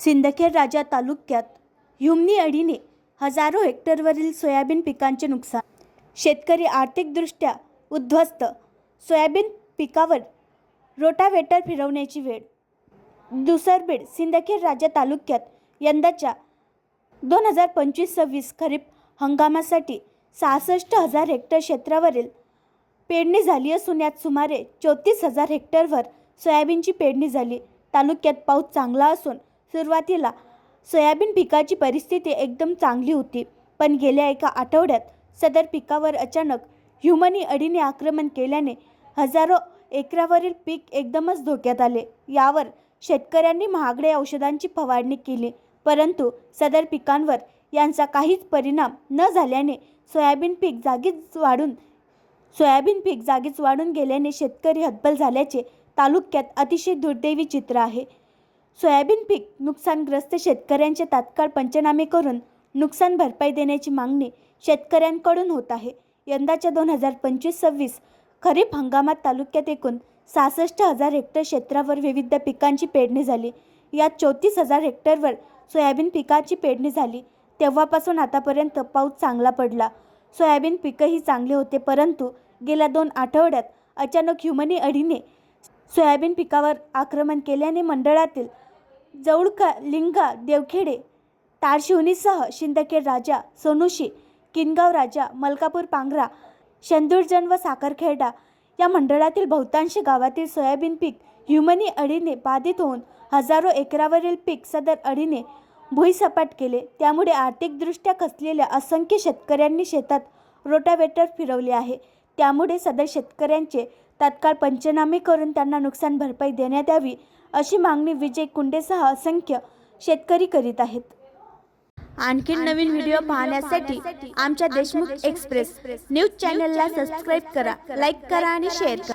सिंदखेड राजा तालुक्यात ह्युमनी अडीने हजारो हेक्टरवरील सोयाबीन पिकांचे नुकसान. शेतकरी आर्थिकदृष्ट्या उद्ध्वस्त. सोयाबीन पिकावर रोटावेटर फिरवण्याची वेळ. दुसरबीड सिंदखेड राजा तालुक्यात यंदाच्या दोन हजार पंचवीस सव्वीस खरीप हंगामासाठी सहासष्ट हजार हेक्टर क्षेत्रावरील पेरणी झाली असून यात सुमारे चौतीस हजार हेक्टरवर सोयाबीनची पेरणी झाली. तालुक्यात पाऊस चांगला असून सुरुवातीला सोयाबीन पिकाची परिस्थिती एकदम चांगली होती पण गेल्या एका आठवड्यात सदर पिकावर अचानक ह्युमनी अडीने आक्रमण केल्याने हजारो एकरावरील पीक एकदमच धोक्यात आले. यावर शेतकऱ्यांनी महागड्या औषधांची फवारणी केली परंतु सदर पिकांवर यांचा काहीच परिणाम न झाल्याने सोयाबीन पीक जागीच वाढून सोयाबीन पीक जागीच वाढून गेल्याने शेतकरी हतबल झाल्याचे तालुक्यात अतिशय दुर्दैवी चित्र आहे. सोयाबीन पीक नुकसानग्रस्त शेतकऱ्यांचे तात्काळ पंचनामे करून नुकसान भरपाई देण्याची मागणी शेतकऱ्यांकडून होत आहे. यंदाच्या दोन हजार पंचवीस सव्वीस खरीप हंगामात तालुक्यात एकूण सहासष्ट हजार हेक्टर क्षेत्रावर विविध पिकांची पेरणी झाली. यात चौतीस हजार हेक्टरवर सोयाबीन पिकाची पेरणी झाली. तेव्हापासून आतापर्यंत पाऊस चांगला पडला. सोयाबीन पिकंही चांगले होते परंतु गेल्या दोन आठवड्यात अचानक ह्युमनी अडीने सोयाबीन पिकावर आक्रमण केल्याने मंडळातील जवळका लिंगा देवखेडे तारशिवनीसह शिंदखेड राजा सोनुशी किनगाव राजा मलकापूर पांगरा शेंदुरजन व साखरखेडा या मंडळातील बहुतांश गावातील सोयाबीन पीक ह्युमनी अडीने बाधित होऊन हजारो एकरावरील पीक सदर अडीने भुईसपाट केले. त्यामुळे आर्थिकदृष्ट्या खचलेल्या असंख्य शेतकऱ्यांनी शेतात रोटावेटर फिरवले आहे. त्यामुळे सदर शेतकऱ्यांचे तात्काळ पंचनामे करून त्यांना नुकसान भरपाई देण्यात यावी अशी मागणी विजय कुंडेसह असंख्य शेतकरी करीत आहेत. आणखीन नवीन व्हिडिओ पाहण्यासाठी आमच्या देशमुख एक्सप्रेस न्यूज चॅनलला सबस्क्राईब करा लाईक करा आणि शेअर करा.